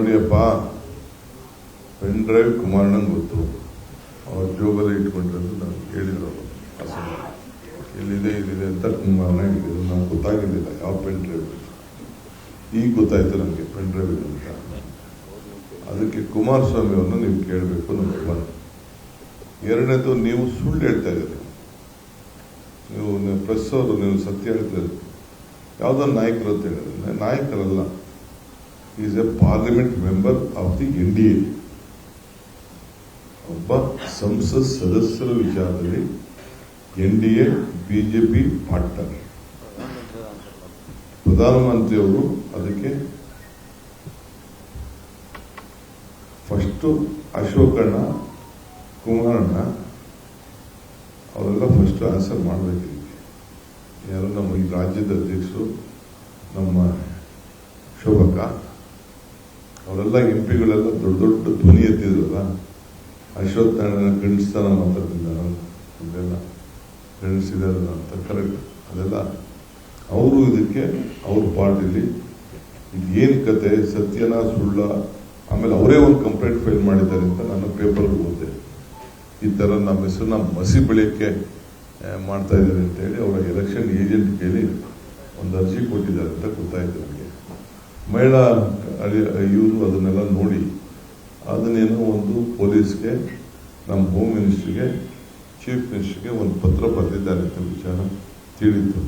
ನೋಡಿಯಪ್ಪ pen drive ಕುಮಾರಣ್ಣಂಗೆ ಗೊತ್ತು. ಅವ್ರ ಜೋಬಲ್ಲಿ ಇಟ್ಕೊಂಡ್ರಂತ ನಾನು ಹೇಳಿದ್ರು ಅವರು. ಇಲ್ಲಿದೆ ಇಲ್ಲಿದೆ ಅಂತ ಕುಮಾರಣ್ಣ ಹೇಳಿದ್ರು. ನಾನು ಗೊತ್ತಾಗಿರ್ಲಿಲ್ಲ ಯಾವ ಪೆನ್ ಡ್ರೈವ್ ಈಗ ಗೊತ್ತಾಯ್ತು ನನಗೆ ಪೆನ್ ಡ್ರೈವ್ ಇದೆ ಅಂತ. ಅದಕ್ಕೆ ಕುಮಾರಸ್ವಾಮಿ ಅವ್ರನ್ನ ನೀವು ಕೇಳಬೇಕು ನಮ್ಮ ಬಂದು. ಎರಡನೇದು ನೀವು ಸುಳ್ಳು ಹೇಳ್ತಾ ಇದ್ದೀರಿ. ನೀವು ನೀವು ಪ್ರೆಸ್ ಅವರು ನೀವು ಸತ್ಯ ಹೇಳ್ತಾ ಇದ್ದೀರಿ ಯಾವುದೋ ನಾಯಕರು ಅಂತ ಹೇಳಿದ್ರೆ. ನಾಯಕರಲ್ಲ. Is a parliament member of the N D A ಒಬ್ಬ ಸಂಸತ್ ಸದಸ್ಯರ ವಿಚಾರದಲ್ಲಿ N D A BJP partner. ಪ್ರಧಾನಮಂತ್ರಿಯವರು ಅದಕ್ಕೆ ಫಸ್ಟು ಅಶೋಕಣ್ಣ ಕುಮಾರಣ್ಣ ಅವರೆಲ್ಲ ಫಸ್ಟ್ ಆನ್ಸರ್ ಮಾಡಬೇಕಿದೆ. ಯಾರು ನಮ್ಮ ಈ ರಾಜ್ಯದ ಅಧ್ಯಕ್ಷರು, ನಮ್ಮ ಶೋಭಕ್ಕ ಅವರೆಲ್ಲ ಎಂ ಪಿಗಳೆಲ್ಲ ದೊಡ್ಡ ದೊಡ್ಡ ಧ್ವನಿ ಎತ್ತಿದ್ರಲ್ಲ ಅಶ್ವತ್ಥ ಗಂಡಸ್ತಾನ ಮಾತಾಡ್ತಿದ್ದಾರೆ ಅದೆಲ್ಲ ಗಂಡಸಿದಾರ ಅಂತ ಕರೆಕ್ಟ್ ಅದೆಲ್ಲ ಅವರು ಇದಕ್ಕೆ, ಅವ್ರ ಪಾರ್ಟಿಲಿ ಇದು ಏನು ಕತೆ, ಸತ್ಯನ ಸುಳ್ಳ, ಆಮೇಲೆ ಅವರೇ ಒಂದು ಕಂಪ್ಲೇಂಟ್ ಫೈಲ್ ಮಾಡಿದ್ದಾರೆ ಅಂತ ನಾನು ಪೇಪರ್ ಓದಿದೆ. ಈ ಥರ ನಮ್ಮ ಹೆಸರನ್ನ ಮಸಿ ಬೆಳೆಯೋಕ್ಕೆ ಮಾಡ್ತಾ ಇದ್ದಾರೆ ಅಂತ ಹೇಳಿ ಅವರ ಎಲೆಕ್ಷನ್ ಏಜೆಂಟ್ ಕೇಳಿ ಒಂದು ಅರ್ಜಿ ಕೊಟ್ಟಿದ್ದಾರೆ ಅಂತ ಗೊತ್ತಾಯಿತು ನನಗೆ ಮಹಿಳಾ ಇವರು ಅದನ್ನೆಲ್ಲ ನೋಡಿ ಅದನ್ನೇನೋ ಒಂದು ಪೊಲೀಸ್ಗೆ, ನಮ್ಮ ಹೋಮ್ ಮಿನಿಸ್ಟ್ರಿಗೆ, ಚೀಫ್ ಮಿನಿಸ್ಟ್ರಿಗೆ ಒಂದು ಪತ್ರ ಬರೆದಿದ್ದಾರೆ ಅಂತ ವಿಚಾರ ತಿಳಿತು.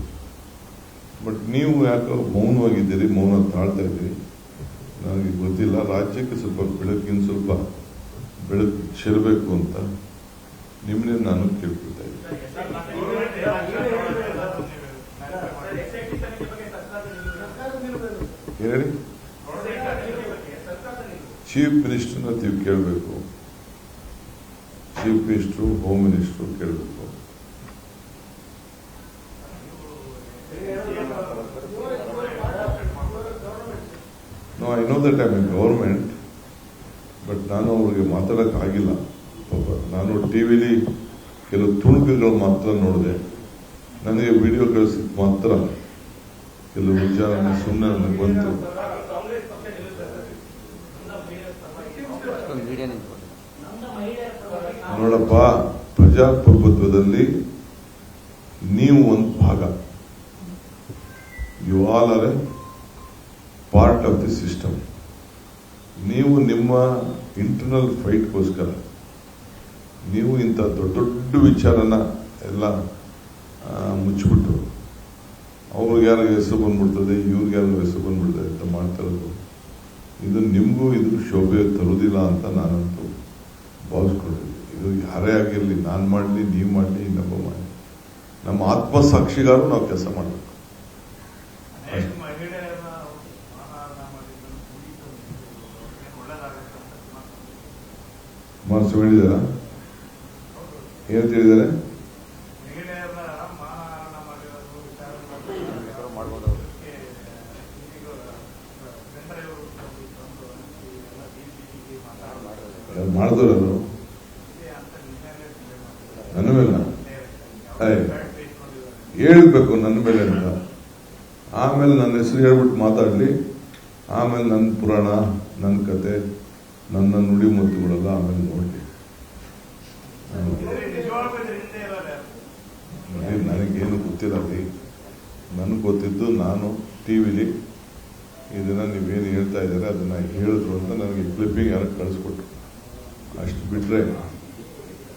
ಬಟ್ ನೀವು ಯಾಕೋ ಮೌನವಾಗಿದ್ದೀರಿ, ಮೌನ ತಾಳ್ತಾ ಇದ್ದೀರಿ? ನನಗೆ ಗೊತ್ತಿಲ್ಲ, ರಾಜ್ಯಕ್ಕೆ ಸ್ವಲ್ಪ ಬೆಳಕಿನ ಸ್ವಲ್ಪ ಬೆಳಕು ಚೆಲ್ಲಬೇಕು ಅಂತ ನಿಮ್ಮನ್ನೇ ನಾನು ಕೇಳ್ಕೊಳ್ತಾ ಇದ್ದೀನಿ. ಹೇಳಿ. ಚೀಫ್ ಮಿನಿಸ್ಟರ್ನ ನೀವು ಕೇಳಬೇಕು. ಚೀಫ್ ಮಿನಿಸ್ಟ್ರು ಹೋಮ್ ಮಿನಿಸ್ಟ್ರು ಕೇಳಬೇಕು. I know that I mean government but ನಾನು ಅವ್ರಿಗೆ ಮಾತಾಡೋಕ್ಕಾಗಿಲ್ಲ. ಪಾಪ ನಾನು ಟಿ ವಿಲಿ ಕೆಲವು ತುಣುಕುಗಳು ಮಾತ್ರ ನೋಡಿದೆ. ನನಗೆ ವಿಡಿಯೋ ಕಳಿಸಿದ ಮಾತ್ರ. ಕೆಲವು ವಿಚಾರ ಸುಮ್ಮನೆ ನನಗೆ ಬಂತು. ನೋಡಪ್ಪ, ಪ್ರಜಾಪ್ರಭುತ್ವದಲ್ಲಿ ನೀವು ಒಂದು ಭಾಗ. You all are a part of the system ನೀವು ನಿಮ್ಮ ಇಂಟರ್ನಲ್ ಫೈಟ್ಗೋಸ್ಕರ ನೀವು ಇಂಥ ದೊಡ್ಡ ದೊಡ್ಡ ವಿಚಾರನ ಎಲ್ಲ ಮುಚ್ಚಿಬಿಟ್ಟು ಅವ್ರಿಗೆ ಯಾರಿಗೆ ಹೆಸರು ಬಂದ್ಬಿಡ್ತದೆ ಇವ್ರಿಗೆ ಯಾರಿಗೂ ಹೆಸರು ಬಂದ್ಬಿಡ್ತದೆ ಅಂತ ಮಾಡ್ತಾ ಇರೋದು. ಇದು ನಿಮಗೂ ಇದು ಶೋಭೆ ತರುವುದಿಲ್ಲ ಅಂತ ನಾನಂತೂ ಭಾವಿಸ್ಕೊಂಡಿದ್ದೆ ಇದು ಯಾರೇ ಆಗಿರಲಿ ನಾನು ಮಾಡಲಿ ನೀವು ಮಾಡಲಿ ಇನ್ನೊಬ್ಬ ಮಾಡಲಿ. ನಮ್ಮ ಆತ್ಮ ಆತ್ಮಸಾಕ್ಷಿಗಾರು ನಾವು ಕೆಲಸ ಮಾಡಬೇಕು. ಮನಸ್ಸು ಹೇಳಿದಾರ ಏನು ಮಾಡಿದ್ದನ್ನು ನನ್ನ ಮೇಲೆ? ಹೇಳಬೇಕು ನನ್ನ ಮೇಲೆ ಅಂತ. ಆಮೇಲೆ ನನ್ನ ಹೆಸರು ಹೇಳ್ಬಿಟ್ಟು ಮಾತಾಡಲಿ. ಆಮೇಲೆ ನನ್ನ ಪುರಾಣ, ನನ್ನ ಕತೆ, ನನ್ನ ನುಡಿ ಮದ್ದುಗಳೆಲ್ಲ ಆಮೇಲೆ ನೋಡಲಿ. ನನಗೇನು ಗೊತ್ತಿಲ್ಲ ನನಗೆ ಗೊತ್ತಿದ್ದು ನಾನು ಟಿ ವಿಲಿ ಇದನ್ನ ನೀವೇನು ಹೇಳ್ತಾ ಇದ್ದಾರೆ ಅದನ್ನ ಹೇಳಿದ್ರು ಅಂತ ನನಗೆ ಕ್ಲಿಪ್ಪಿಂಗ್ ಯಾರು ಕಳಿಸ್ಕೊಟ್ರು. ಅಷ್ಟು ಬಿಟ್ಟರೆ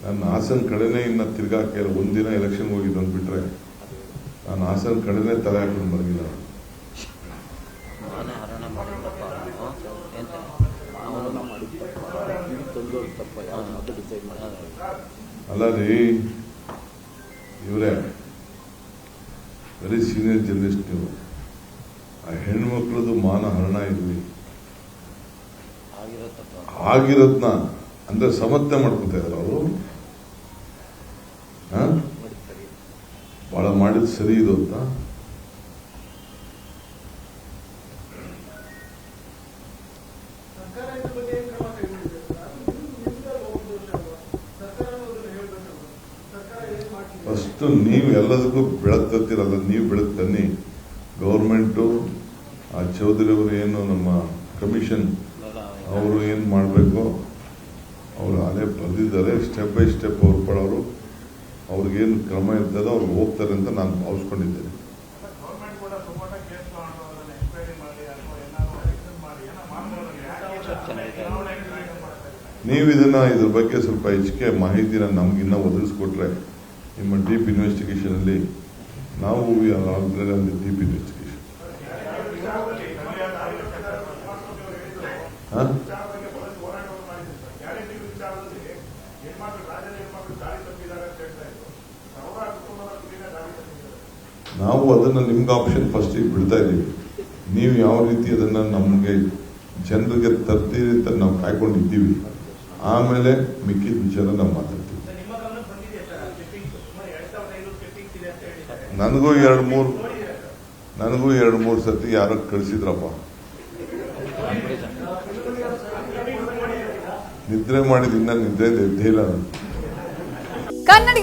ನನ್ನ ಹಾಸನ ಕಡೆನೇ ಇನ್ನ ತಿರ್ಗಾಕೆ ಒಂದಿನ ಎಲೆಕ್ಷನ್ ಹೋಗಿದ್ದು ಅಂತ ಬಿಟ್ರೆ ನಾನು ಹಾಸನ ಕಡೆನೇ ತಲೆ ಹಾಕೊಂಡು ಅವನು ಅಲ್ಲ ರೀ ಇವರೇ ವೆರಿ ಸೀನಿಯರ್ ಜರ್ನಲಿಸ್ಟ್ ನೀವು. ಆ ಹೆಣ್ಮಕ್ಳದ್ದು ಮಾನ ಹರಣ ಇರಲಿ. ಆಗಿರೋದನ್ನ ಅಂದ್ರೆ ಸಮರ್ಥನೆ ಮಾಡ್ಕೊತಾ ಇದಾರೆ ಅವರು. ಬಹಳ ಮಾಡಿದ್ ಸರಿ ಇದು ಅಂತ. ಅದನ್ನ? ಫಸ್ಟ್ ನೀವು ಎಲ್ಲದಕ್ಕೂ ಬೆಳಕು ತರ್ತಿರಲ್ಲ ನೀವು ಬೆಳಕು ತನ್ನಿ ಗೌರ್ಮೆಂಟು ಆ ಚೌಧರಿ ಅವರು ಏನು ನಮ್ಮ ಕಮಿಷನ್ ಅವರು ಏನು ಮಾಡಬೇಕು? ಬರೆದಿದ್ದಾರೆ ಸ್ಟೆಪ್ ಬೈ ಸ್ಟೆಪ್ ಅವ್ರು ಪಡೋರು ಅವ್ರಿಗೇನು ಕ್ರಮ ಇರ್ತದೆ ಅವ್ರಿಗೆ ಹೋಗ್ತಾರೆ ಅಂತ ನಾನು ಭಾವಿಸ್ಕೊಂಡಿದ್ದೇನೆ. ಇದ್ದಾರೆ? ನೀವು ಇದನ್ನ ಇದ್ರ ಬಗ್ಗೆ ಸ್ವಲ್ಪ ಹೆಚ್ಚಿಗೆ ಮಾಹಿತಿನ ನಮಗಿನ್ನ ಒದಗಿಸ್ಕೊಟ್ರೆ ನಿಮ್ಮ ಡೀಪ್ ಇನ್ವೆಸ್ಟಿಗೇಷನಲ್ಲಿ ನಾವು ಆಲ್ರೆಡಿ ಡೀಪ್ ಇನ್ವೆಸ್ಟಿಗೇಷನ್ ನಾವು ಅದನ್ನು ನಿಮ್ಗೆ ಆಪ್ಷನ್ ಫಸ್ಟಿಗೆ ಬಿಡ್ತಾ ಇದ್ದೀವಿ. ನೀವು ಯಾವ ರೀತಿ ಅದನ್ನು ನಮಗೆ ಜನರಿಗೆ ತರ್ತೀರಿ ಅಂತ ನಾವು ಕಾಯ್ಕೊಂಡಿದ್ದೀವಿ. ಆಮೇಲೆ ಮಿಕ್ಕಿದ ವಿಚಾರ ನಾವು ಮಾತಾಡ್ತೀವಿ. ನನಗೂ ಎರಡು ಮೂರು ನನಗೂ ಎರಡು ಮೂರು ಸತಿ ಯಾರೋ ಕಳಿಸಿದ್ರಪ್ಪ. ನಿದ್ರೆ ಮಾಡಿದ ನಿದ್ರೆ ಎದ್ದೇ ಇಲ್ಲ ನಾನು